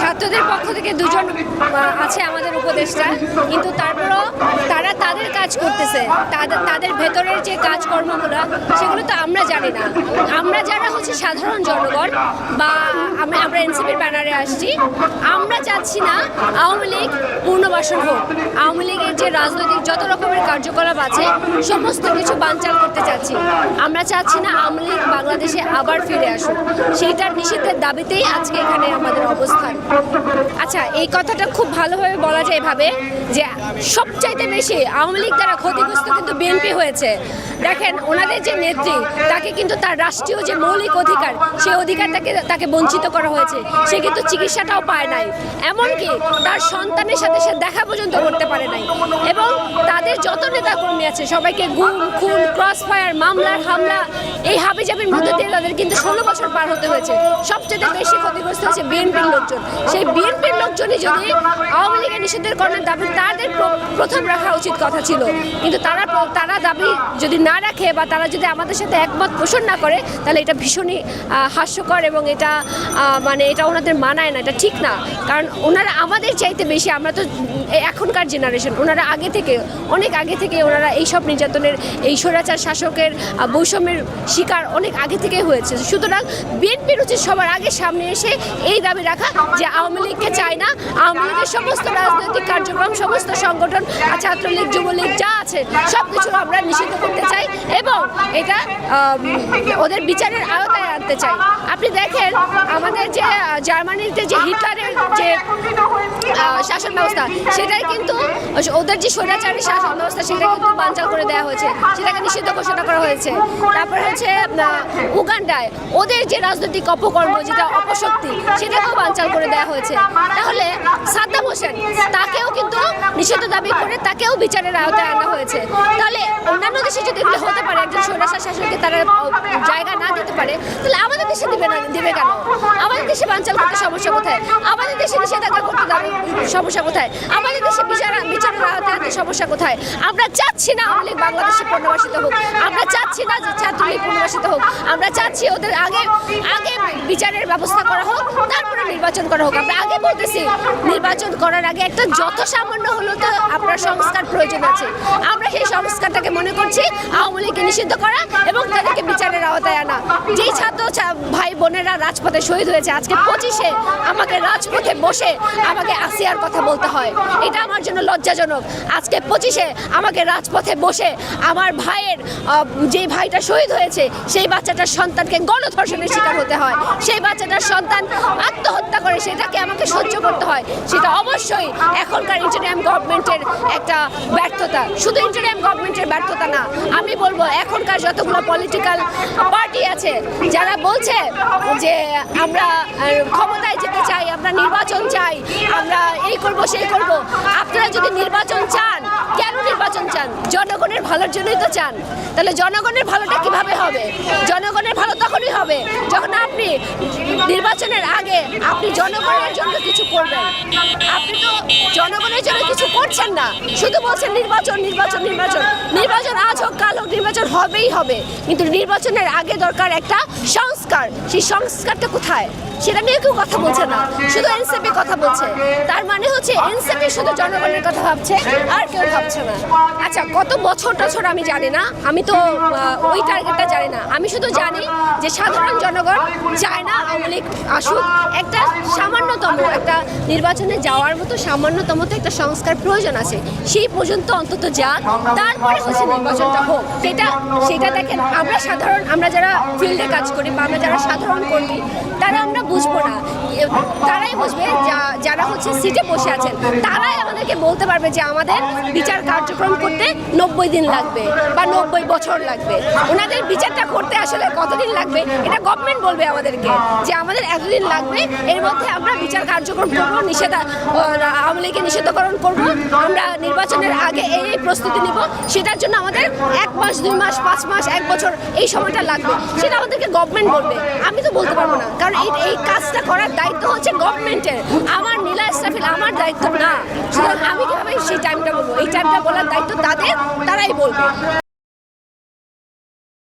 ছাত্রদের পক্ষ থেকে দুজন আছে আমাদের উপদেষ্টা। কিন্তু তারপরও তারা তাদের কাজ করতেছে। তাদের তাদের ভেতরের যে কাজকর্মগুলো, সেগুলো তো আমরা জানি না। আমরা যারা হচ্ছে সাধারণ জনগণ বা আমরা আমরা এনসিপির ব্যানারে আসছি, আমরা চাচ্ছি না আওয়ামী লীগ পুনর্বাসন হোক। আওয়ামী লীগের যে রাজনৈতিক যত রকমের কার্যকলাপ আছে, সমস্ত কিছু বানচাল করতে চাচ্ছি। আমরা চাচ্ছি না আওয়ামী লীগ বাংলাদেশে আবার ফিরে আসুক। সেইটার নিষেধের দাবিতেই আজকে এখানে আমাদের অবস্থান। আচ্ছা এই কথাটা খুব ভালোভাবে বলা যায় এভাবে যে সবচাইতে বেশি আওয়ামী লীগ দ্বারা ক্ষতিগ্রস্ত কিন্তু বিএনপি হয়েছে। দেখেন, ওনাদের যে নেত্রী, তাকে কিন্তু তার রাষ্ট্রীয় যে মৌলিক অধিকার, সেই অধিকার তাকে তাকে বঞ্চিত করা হয়েছে। সে কিন্তু চিকিৎসাটাও পায় নাই। এমনকি তার সন্তানের সাথে সে দেখা পর্যন্ত করতে পারে নাই। এবং তাদের যত নেতা কর্মী আছে, সবাইকে গুম, খুন ক্রস ফায়ার মামলার হামলা, এই হাবিজাবির মধ্যে দিয়ে তাদের কিন্তু ষোলো বছর পার হতে হয়েছে। সবচেয়ে বেশি ক্ষতিগ্রস্ত হচ্ছে বিএনপির লোকজন। সেই বিএনপির লোকজনই যদি আওয়ামী লীগের নিষেধের কর্মের দাবি তাদের প্রথম রাখা উচিত কথা ছিল। কিন্তু তারা তারা দাবি যদি না রাখে বা তারা যদি আমাদের সাথে একমত পোষণ না করে, তাহলে এটা ভীষণই হাস্যকর এবং এটা মানে এটা ওনাদের মানায় না, এটা ঠিক না। কারণ ওনারা আমাদের চাইতে বেশি, আমরা তো এখনকার জেনারেশন ওনারা আগে থেকে, অনেক আগে থেকে ওনারা এইসব নির্যাতনের, এই স্বৈরাচার শাসকের বৈষম্যের শিকার অনেক আগে থেকেই হয়েছে। সুতরাং বিএনপির উচিত সবার আগে সামনে এসে এই দাবি রাখা যে আওয়ামী লীগকে চায় না। আওয়ামী লীগের সমস্ত রাজনৈতিক কার্যক্রম, সমস্ত সংগঠন ছাত্রলীগ, যুবলীগ যা আছে সব কিছু আমরা নিষিদ্ধ করতে চাই এবং এটা ওদের বিচারের আওতায় আনতে চাই। আপনি দেখেন, আমাদের যে জার্মানিতে যে হিটলারের যে শাসন ব্যবস্থা, সেটাই কিন্তু ওদের যে স্বৈরাচারী শাসন ব্যবস্থা, সেটা কিন্তু বানচাল করে দেওয়া হয়েছে। সেটাকে নিষিদ্ধ ঘোষণা করা হয়েছে। তারপর হচ্ছে উগান্ডায় ওদের যে রাজনৈতিক অপকর্ম, যেটা অপশক্তি, সেটাকেও বানচাল করে দেওয়া হয়েছে। তাহলে সাদ্দাম হোসেন, তাকেও কিন্তু নিষিদ্ধ দাবি করে তাকেও বিচারের আওতায় আনা হয়েছে। তাহলে অন্যান্য দেশে যদি হতে পারে, একজন স্বৈরাচার পারে, তাহলে আমাদের দেশে দিবে না, দিবে কেন? আমাদের দেশে বাঞ্চাল করতে সমস্যা কোথায়? আমাদের দেশে নিষেধাজ্ঞা করতে সমস্যা কোথায়? আমাদের দেশে বিচার আওতায় আনতে সমস্যা কোথায়? আমরা চাচ্ছি না আওয়ামী লীগ বাংলাদেশে পুনর্বাসিত হোক। আমরা চাচ্ছি না যে ছাত্রলীগ পুনর্বাসিত হোক। আমরা চাচ্ছি ওদের আগে আগে বিচারের ব্যবস্থা করা হোক, তারপরে নির্বাচন করা হোক। আমরা আগে বলতেছি, নির্বাচন করার আগে একটা যত সামান্য হলো তো আপনার সংস্কার প্রয়োজন আছে। আমরা সেই সংস্কারটাকে মনে করছি, আওয়ামী লীগকে নিষিদ্ধ করা এবং তাদেরকে বিচারের আওতায় আনা। যেই ছাত্র ভাই বোনেরা রাজপথে শহীদ হয়েছে, আজকে পঁচিশে আমাকে রাজপথে বসে আমাকে আসিয়ার কথা বলতে হয়। এটা আমার জন্য লজ্জাজনক। আজকে পঁচিশে আমাকে রাজপথে বসে আমার ভাইয়ের যে ভাইটা শহীদ হয়েছে, সেই বাচ্চাটার সন্তানকে গণধর্ষণের শিকার হতে হয়। সেই বাচ্চাটার সন্তান আত্মহত্যা করে সেটাকে আমাকে সহ্য করতে হয়, সেটা অবশ্যই এখনকার ইন্টারিয়াম গভর্নমেন্টের একটা ব্যর্থতা। শুধু ইন্টারিয়াম গভর্নমেন্টের ব্যর্থতা না, আমি বলব এখনকার যতগুলো পলিটিক্যাল পার্টি আছে, যারা বলছে যে আমরা ক্ষমতায় যেতে চাই, আমরা নির্বাচন চাই, আমরা এই করব, সেই করব, আপনারা যদি নির্বাচন চান নির্বাচন চান, জনগণের ভালোর জন্যই তো চান। তাহলে জনগণের ভালোটা কীভাবে হবে? জনগণের ভালো তখনই হবে যখন আপনি নির্বাচনের আগে আপনি জনগণের জন্য কিছু করবেন। আপনি তো জনগণের জন্য কিছু করছেন না। শুধু বলছেন নির্বাচন নির্বাচন নির্বাচন। নির্বাচন আজ হোক, কাল হোক, নির্বাচন হবেই হবে। কিন্তু নির্বাচনের আগে দরকার একটা সংস্কার, সেই সংস্কারটা কোথায়? সেটা নিয়ে কেউ কথা বলছে না, শুধু এনসিপি কথা বলছে। তার মানে হচ্ছে এনসিপি শুধু জনগণের কথা ভাবছে আর কেউ ভাবছে না। আচ্ছা কত বছর টছর আমি জানি না, আমি তো ওই টার্গেটটা জানি না। আমি শুধু জানি যে সাধারণ জনগণ চায় না আওয়ামী লীগ আসুক। একটা সামান্যতম, একটা নির্বাচনে যাওয়ার মতো সামান্যতম তো একটা সংস্কার প্রয়োজন আছে। সেই পর্যন্ত অন্তত যাক, তারপরে হচ্ছে নির্বাচনটা হোক। সেটা সেটা দেখেন, আমরা সাধারণ, আমরা যারা ফিল্ডে কাজ করি বা যারা সাধারণ কর্মী, তারা আমরা বুঝব না। তারাই বুঝবে যারা হচ্ছে সিটে বসে আছেন, তারাই আমাদেরকে বলতে পারবে যে আমাদের বিচার কার্যক্রম করতে নব্বই দিন লাগবে বা নব্বই বছর লাগবে। ওনাদের বিচারটা করতে আসলে কতদিন লাগবে, এটা গভর্নমেন্ট বলবে আমাদেরকে যে আমাদের এতদিন লাগবে, এর মধ্যে আমরা বিচার কার্যক্রম করব, নিষেধা আওয়ামী লীগকে নিষিদ্ধকরণ করব, আমরা নির্বাচনের আগে এই এই প্রস্তুতি নিব, সেটার জন্য আমাদের এক মাস, দুই মাস, পাঁচ মাস, এক বছর এই সময়টা লাগবে, সেটা আমাদেরকে গভর্নমেন্ট বলবে। আমি তো বলতে পারব না। কারণ এই এই কাজটা করার দায়িত্ব হচ্ছে গভর্নমেন্টের আমার নীলা ইসরাফিল আমার দায়িত্ব না। সুতরাং আমি কীভাবে সেই টাইমটা বলব? এই টাইমটা বলার দায়িত্ব তাদের, তারাই বলবে।